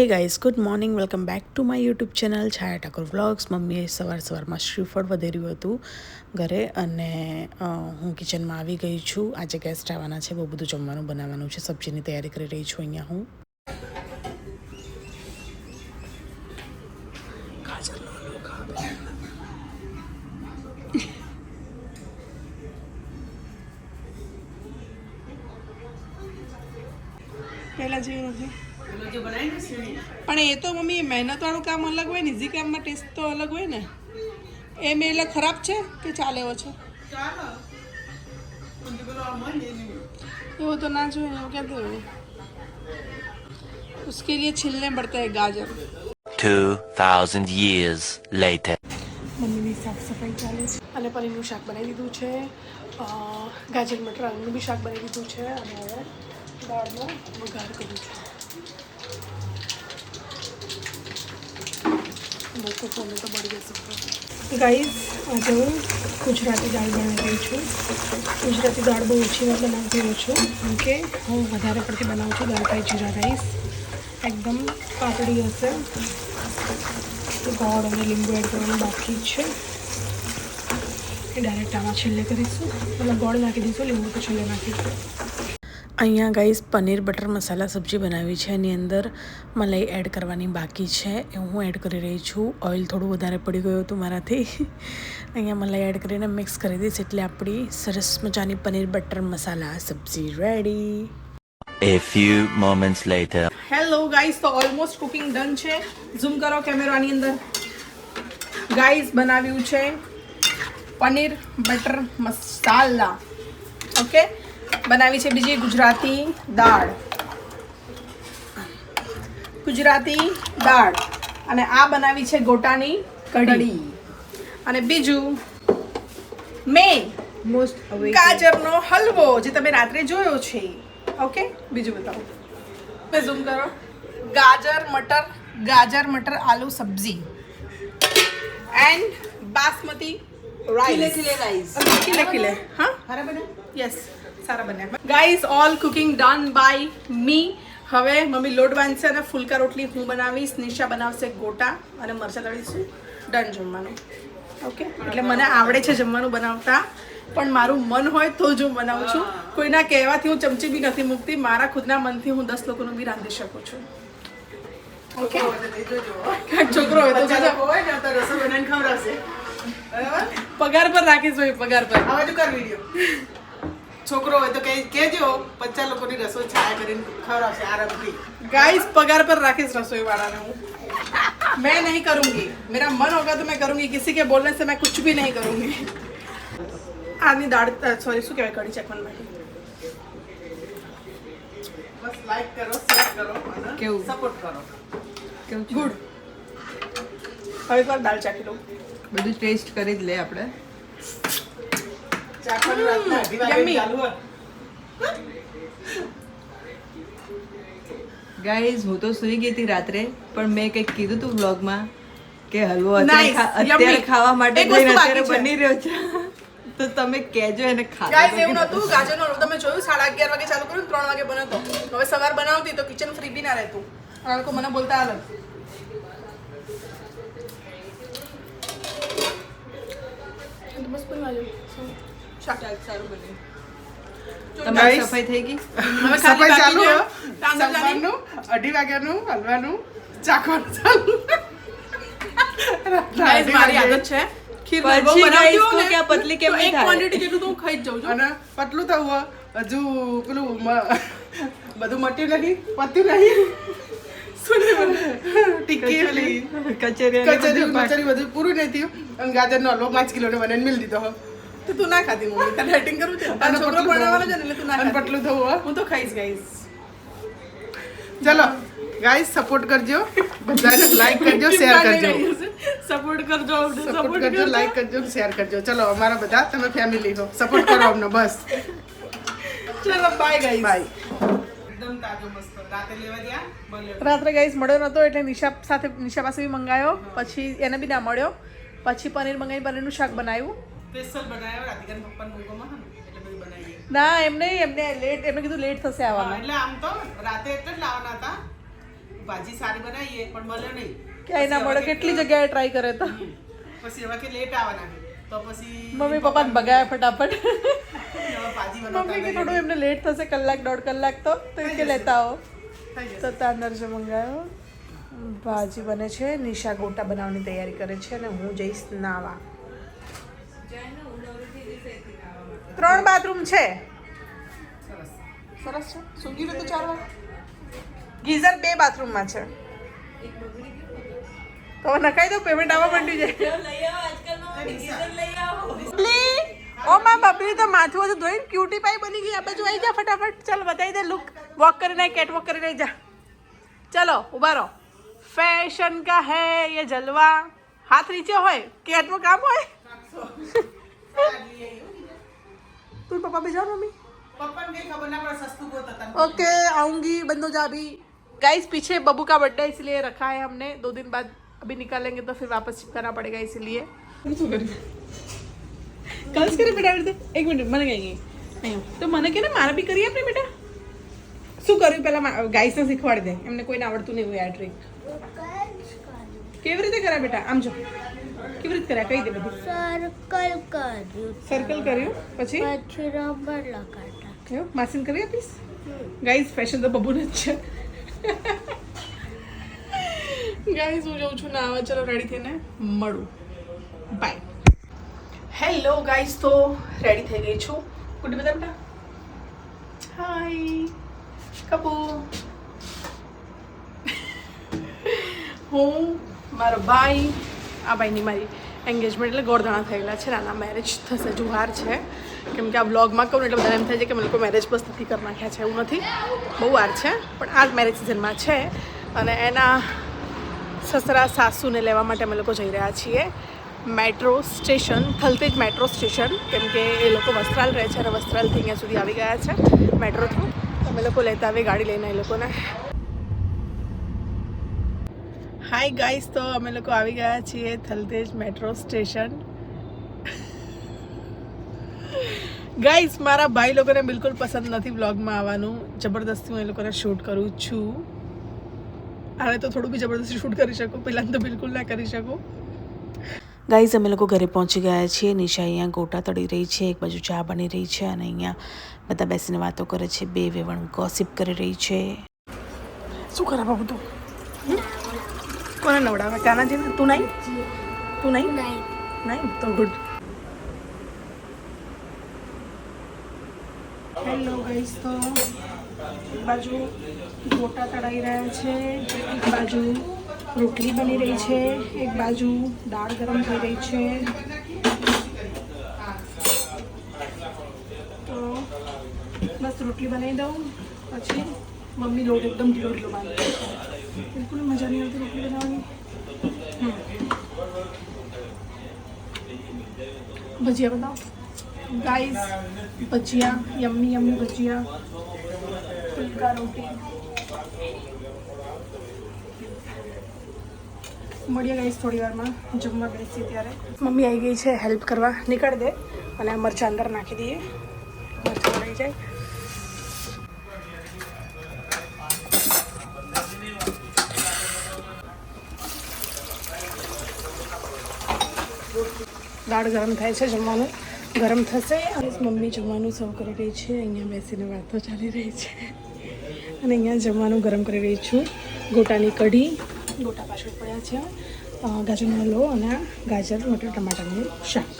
Hey guys good morning welcome back to my YouTube channel Chhaya Thakor vlogs મમ્મીએ સવાર સવારમાં શ્રીફળ વધેર્યું હતું ઘરે અને હું કિચનમાં આવી ગઈ છું. આજે ગેસ્ટ આવવાના છે, બહુ બધું જમવાનું બનાવવાનું છે. સબ્જીની તૈયારી કરી રહી છું અહીંયા હું. પહેલાં જેવું નથી. પણ એ તો મમ્મી મહેનતવાળું કામ અલગ હોય ને ઇઝી કામમાં ટેસ્ટ તો અલગ હોય ને એ મેં એટલે ખરાબ છે કે ચાલે એવો છે એવું તો ના જોઈએ એવું ક્યાં તો उसके लिए छिलने पड़ता है गाजर 2,000 years later. મમ્મીની સાફ સફાઈ ચાલે છે અને પનીરનું શાક બનાવી દીધું છે અ, ગાજર મટર આલુનું બી શાક બનાવી દીધું છે અને હવે દાળનો વઘાર કરું છું ગાઈઝ આજે હું ગુજરાતી દાળ બનાવી રહી છું. ગુજરાતી દાળ બહુ ઓછી વાર બનાવતી રહું છું, કેમ કે હું વધારે પડતી બનાવું છું દાળ ફ્રાય જીરા રાઈસ. એકદમ પાતળી હશે. ગોળ અને લીંબુ એડ કરવાનું બાકી છે. એ ડાયરેક્ટ આમાં છેલ્લે કરીશું મતલબ ગોળ નાખી દઈશું, લીંબુ તો છેલ્લે નાખીશું અહીંયા ગાઈઝ પનીર બટર મસાલા સબ્જી બનાવી છે. એની અંદર મલાઈ એડ કરવાની બાકી છે. એ હું એડ કરી રહી છું. ઓઇલ થોડું વધારે પડી ગયું હતું મારાથી. અહીંયા મલાઈ એડ કરીને મિક્સ કરી દઈશ એટલે આપણી સરસ મજાની પનીર બટર મસાલા સબ્જી ready A few moments later. Hello guys તો ઓલમોસ્ટ કુકિંગ ડન છે. ઝૂમ કરો કેમેરાની અંદર. ગાઈસ બનાવ્યું છે પનીર બટર મસાલા. ઓકે બનાવી છે બીજી ગુજરાતી દાળ. ગુજરાતી દાળ. અને આ બનાવી છે ગોટાની કઢી. અને બીજું મેં મોસ્ટ ગાજરનો હલવો જે તમે રાત્રે જોયો છે. ઓકે બીજું બતાવો. મેં ઝૂમ કરો. ગાજર મટર ગાજર મટર આલુ સબ્જી. એન્ડ બાસમતી રાઈસ ખીલે રાઈસ ખીલે હા? ખરા બને યસ સારા બન્યા guys all cooking done by me હવે મમ્મી લોટ બાંધશે અને ફુલકા રોટલી હું બનાવીશ નિશા બનાવશે ગોટા અને મરચાં તળીશું. ડન જમવાનું. ઓકે એટલે મને આવડે છે જમવાનું બનાવતા. પણ મારું મન હોય તો જ હું બનાવું છું. કોઈના કહેવાથી હું ચમચી બી નથી મૂકતી. મારા ખુદના મનથી હું દસ લોકોનું બી રાંધી શકું છું. ઓકે છોકરો હોય તો હોય ને તો રસોઈ બનાવીને ખવડાવશે. પગાર પર રાખીશ ભાઈ પગાર પર. કર વીડિયો છોકરો હોય તો કહે- કહેજો પચાસ લોકોની રસોઈ છાયા કરીને ખવડાવશે આરામથી गाइस पगार पर राकेश रसोई वाला ने हूँ मैं नहीं करूंगी मेरा मन होगा तो मैं करूंगी किसी के बोलने से मैं कुछ भी नहीं करूंगी आदमी दाढ़ सॉरी શું કહેવાય કઢી ચાખવાનું બાકી બસ લાઈક કરો શેર કરો અને કેવું? સપોર્ટ કરો કેવું છે? ગુડ હવે એકવાર દાળ ચાખી લઉં બધું ટેસ્ટ કરી જ લે આપણે ચાખવાની ચાલુ ગાઈઝ હું તો સુઈ ગઈ હતી રાત્રે પણ મેં કંઈક કીધું તું વ્લોગમાં કે હલવો અત્યારે ખાવા માટે અત્યારે બની રહ્યો છે. તો તમે કહેજો એને ખાવા ગાઈઝ એવું નતું ગાજરનો હલવો તમે જોયું? સાડા અગિયાર વાગે ચાલુ કર્યું ત્રણ વાગે બનાવતો હવે સવાર બનાવતી તો કિચન ફ્રી બી ના રહેતું. આ લોકો મને બોલતા અલગ તો બસ બની બાજુ શાક સારું બન્યું તમારી સફાઈ થઈ ગઈ? હવે સફાઈ ચાલુ છે હો. તાંદળજાની. સવારનું અઢી વાગ્યાનું હલવાનું ચાખવાનું ચાલુ. મારી આદત છે. ખીર તો ને, પતલી કેમ એક થાય? quantity તો હું ખાઈ જ જાઉં છું અને પતલું થવું હજુ પેલું બધું મટ્યું નહીં પત્યું નહીં. ટીકી પેલી કચેરી કચેરી કચેરી બધું પૂરું નહીં થયું. અને ગાજરનો હલવો પાંચ કિલોને મને મિલ દીધો. હો. તો તું ના ખાતી મમ્મી. તને હેટિંગ કરું છે તારો છોકરો ભણાવવાનો છે ને એટલે તું ના ખાતી. પટલું થવું. હું. તો ખાઈશ ગાઈસ ચલો ગાઈસ સપોર્ટ કરજો. બધાને લાઈક કરજો શેર કરજો. સપોર્ટ કરજો સપોર્ટ કરજો લાઈક કરજો. શેર કરજો. ચલો અમારા બધા તમે ફેમિલી હો. સપોર્ટ કરો અમને બસ. ચલો બાય ગાઈસ બાય રાત્રે ગાઈસ મળ્યો નતો એટલે નિશા સાથે નિશા પાસે બી મંગાયો. પછી એને બી ના મળ્યો. પછી પનીર મંગાવી પનીરનું શાક બનાવ્યું. સ્પેશિયલ બનાવ્યો રાધિકાના પપ્પાને ને? એટલે બધું બનાવીએ. ના એમને એમને લેટ એમને કીધું લેટ થશે આવવાનું. એટલે આમ તો રાતે એટલે જ લાવવાના હતા. ભાજી સારી બનાવીએ પણ મળ્યો નહીં. ક્યાંય ના મળે કેટલી જગ્યાએ ટ્રાય કરે તો? પછી એવા કે લેટ આવવાના તો પછી મમ્મી પપ્પાને ભગાયા ફટાફટ. મમ્મી કે થોડું એમને લેટ થશે કલાક દોઢ કલાક તો તો કે લેતા આવો. તો તાંદર જે મંગાયો. ભાજી બને છે નિશા ગોટા બનાવવાની તૈયારી કરે છે અને હું જઈશ નાવા. ત્રણ બાથરૂમ છે. સરસ. છે? ચાર વાર. ગીઝર બે બાથરૂમમાં છે. તો નખાઈ દો પેમેન્ટ આવવા માંડ્યું છે. ઓ માં બબલી તો માથું હતું ધોઈને ક્યુટી પાઈ બની ગઈ આ બાજુ આવી જા ફટાફટ. ચાલ બતાવી દે લુક વોક કરીને કેટ વોક કરીને જા. ચલો ઊભા રહો. ફેશન કા હે યે જલવા? હાથ નીચે હોય? કેટમાં કામ હોય? તું પપ્પા भी जाओ मम्मी પપ્પાને કઈ ખબર ના પડે સસ્તું ગોત હતા ओके आऊंगी बंदो जा अभी गाइस पीछे बब्बू का बर्थडे इसलिए रखा है हमने दो दिन बाद अभी निकालेंगे तो फिर वापस चिपकाना पड़ेगा इसलिए કલ્સ કરે બેટા આવી રીતે એક મિનિટ મને કઈ અહીંયા તો મને કે ને મારે બી કરી આપને બેટા શું કર્યું પહેલા ગાઈસને શીખવાડી દે એમને કોઈને આવડતું નહીં હોય આ ટ્રીક કેવી રીતે કર્યા બેટા આમ જો કેવી રીતે કર્યા? કઈ દે બધું. સર્કલ કર્યું. સર્કલ કર્યું પછી? પછી રબર લગાડતા. કેવું માસીને કરી આપીશ? ગાઈઝ ફેશન તો બબુને જ છે. ગાઈઝ હું જાઉં છું નાવા. ચલો રેડી થઈને મળું. બાય હેલો ગાઈઝ તો રેડી થઈ ગઈ છું. ગુડ બધા બેટા. હાય કપુ હું મારો ભાઈ આ ભાઈની મારી એન્ગેજમેન્ટ એટલે ગોળધાણા થયેલા છે નાના મેરેજ થશે, જુહાર છે. કેમ કે આ બ્લોગમાં કહું એટલે બધાને એમ થાય છે કે અમે લોકો મેરેજ બસ નથી કરી નાખ્યા છે, એવું નથી. બહુ વાર છે, પણ આ જ મેરેજ સિઝનમાં છે. અને એના સસરા સાસુને લેવા માટે અમે લોકો જઈ રહ્યા છીએ. Metro station Thaltej metro station કેમ કે એ લોકો વસ્ત્રાલ રહે છે, અને વસ્ત્રાલથી અહીંયા સુધી આવી ગયા છે મેટ્રો થ્રુ અમે લોકો લેતા આવી ગાડી લઈને એ લોકોને. હાય ગાઈસ તો અમે લોકો આવી ગયા છીએ થલતેજ મેટ્રો સ્ટેશન. ગાઈસ મારા ભાઈ લોકોને બિલકુલ પસંદ નથી વ્લોગમાં આવવાનું. જબરદસ્તી હું એ લોકોને શૂટ કરું છું. આને તો થોડું બી જબરદસ્તી શૂટ કરી શકું, પહેલાં તો બિલકુલ ના કરી શકું. ગાઈઝ અમે લોકો ઘરે પહોંચી ગયા છીએ. નિશા અહીંયા ગોટા તળી રહી છે, એક બાજુ ચા બની રહી છે અને અહીંયા બધા બેસીને વાતો કરે છે, બે વેવણ ગોસિપ કરી રહી છે. શું કરે બાબુ તું? કોને નવડાવે કાના જેને તું નહીં તું નહીં નહીં નહીં તો ગુડ હેલો ગાઈસ તો એક બાજુ ગોટા તળાઈ રહ્યા છે એક બાજુ રોટલી બની રહી છે એક બાજુ દાળ ગરમ થઈ રહી છે તો બસ રોટલી બનાવી દઉં પછી મમ્મી લોટ એકદમ ઢીલો ઢીલો બાંધી દે. બિલકુલ મજા નહીં આવતી રોટલી બનાવવાની. ભજીયા બનાવો. ગાઈસ, ભજીયા, યમ્મી યમ્મી ભજીયા, ફુલકા રોટી. મળીએ ગાઈસ થોડી વારમાં, જમવા બેસીએ ત્યારે. મમ્મી આવી ગઈ છે હેલ્પ કરવા. નીકળ દે. અને મરચાં અંદર નાખી દઈએ. મરચાં રહી જાય. દાળ ગરમ થાય છે જમવાનું. ગરમ થશે અને મમ્મી જમવાનું સર્વ કરી રહી છે. અહીંયા બેસીને વાતો ચાલી રહી છે. અને અહીંયા જમવાનું ગરમ કરી રહી છું. ગોટાની કઢી, ગોટા પાછળ પડ્યા છે. ગાજરનો હલવો અને ગાજર, મટર ટમાટાનું શાક.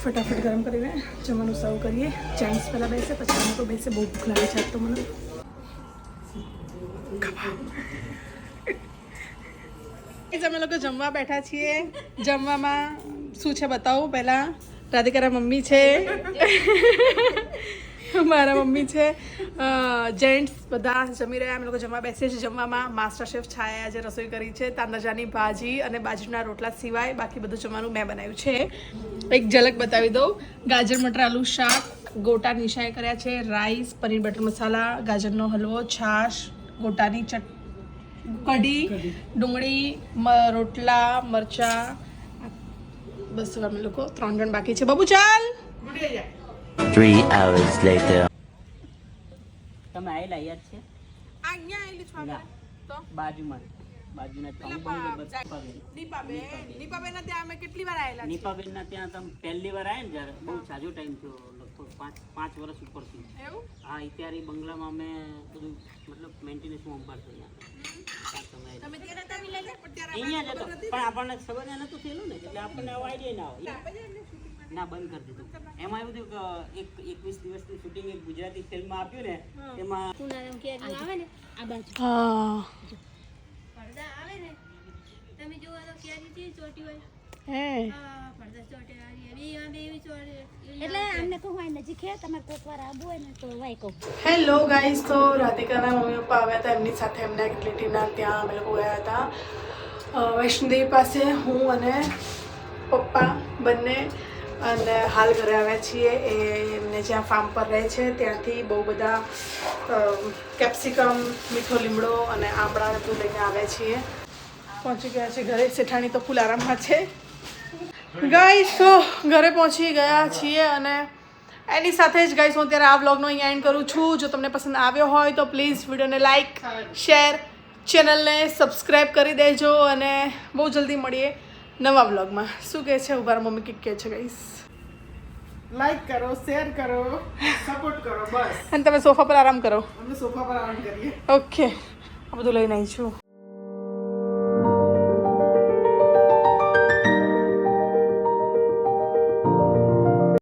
ફટાફટ ગરમ કરીને જમવાનું સર્વ કરીએ. જેન્ટ્સ પહેલાં બેસે, પછી તો બેસે. બહુ ભૂખ લાગે છે તો મને. અમે લોકો જમવા બેઠા છીએ. જમવામાં શું છે બતાવું પહેલા? રાધિકારા મમ્મી છે. મારા મમ્મી છે. જેન્ટ્સ બધા જમી રહ્યા, અમે લોકો જમવા બેસીએ છીએ જમવામાં. માસ્ટર શેફ છાયા આજે રસોઈ કરી છે, તાંદાજાની ભાજી અને બાજરીના રોટલા સિવાય બાકી બધું જમવાનું મેં બનાવ્યું છે. એક ઝલક બતાવી દઉં. ગાજર, મટર, આલુ, શાક, ગોટા નિશાએ કર્યા છે. રાઈસ પનીર બટર મસાલા ગાજરનો હલવો, છાશ, ગોટાની ચટ કઢી ડુંગળી રોટલા મરચા. બસ અમે લોકો ત્રણ જણ બાકી છે. બાબુ ચાલ. Three hours later. તમે આવેલા યાદ છે? અહીંયા આવેલી છો ખાતા તો. બાજુમાં. બાજુના ત્રણ બહુ ને બસ પગે. દીપાબેન. ના ત્યાં અમે કેટલી વાર આવેલા છે નીપાબેનના ત્યાં તમે પહેલી વાર આયા ને જ્યારે? બહુ સાજો ટાઈમ થયો. લગભગ પાંચ પાંચ વર્ષ ઉપરથી એવું? હા અત્યારે બંગલામાં અમે બધું મતલબ મેન્ટેનન્સ હોમ પર છે અહીંયા જ હતો. પણ આપણને ખબર નતું થયેલું ને એટલે આપણને આવો આઈડિયા ના આવે ના બંધ કરી દીધું. એમાં એવું થયું કે એક એકવીસ દિવસની શૂટિંગ એક ગુજરાતી ફિલ્મમાં આપ્યું ને એમાં આવે ને આ બાજુ. પડદા આવે ને તમે જોવો તો કેરી ચોટી હોય. હેલો ગાઈઝ તો રાધિકાના મમ્મી પપ્પા આવ્યા હતા એમની સાથે એમના રિલેટિવના ત્યાં અમે લોકો ગયા હતા. વૈષ્ણોદેવી પાસે હું અને પપ્પા બંને અને હાલ ઘરે આવ્યા છીએ. એ એમને જ્યાં ફાર્મ પર રહે છે ત્યાંથી બહુ બધા કેપ્સિકમ મીઠો લીમડો અને આંબળા ને બધું લઈને આવ્યા છીએ. પહોંચી ગયા છે ઘરે. શેઠાણી તો ફૂલ આરામમાં છે. ગાઈસ તો ઘરે પહોંચી ગયા છીએ અને એની સાથે જ ગાઈસ હું ત્યારે આ વ્લોગનો અહીંયા એન્ડ કરું છું. જો તમને પસંદ આવ્યો હોય તો પ્લીઝ વિડીયોને લાઈક શેર ચેનલને સબસ્ક્રાઈબ કરી દેજો અને બહુ જલ્દી મળીએ નવા વ્લોગમાં શું કહે છે ઉભાર મમ્મી કંઈક કહે છે ગાઈસ લાઈક કરો શેર કરો સપોર્ટ કરો બસ. અને તમે સોફા પર આરામ કરો. અમે સોફા પર આરામ કરીએ. ઓકે આ બધું લઈને આવી છું.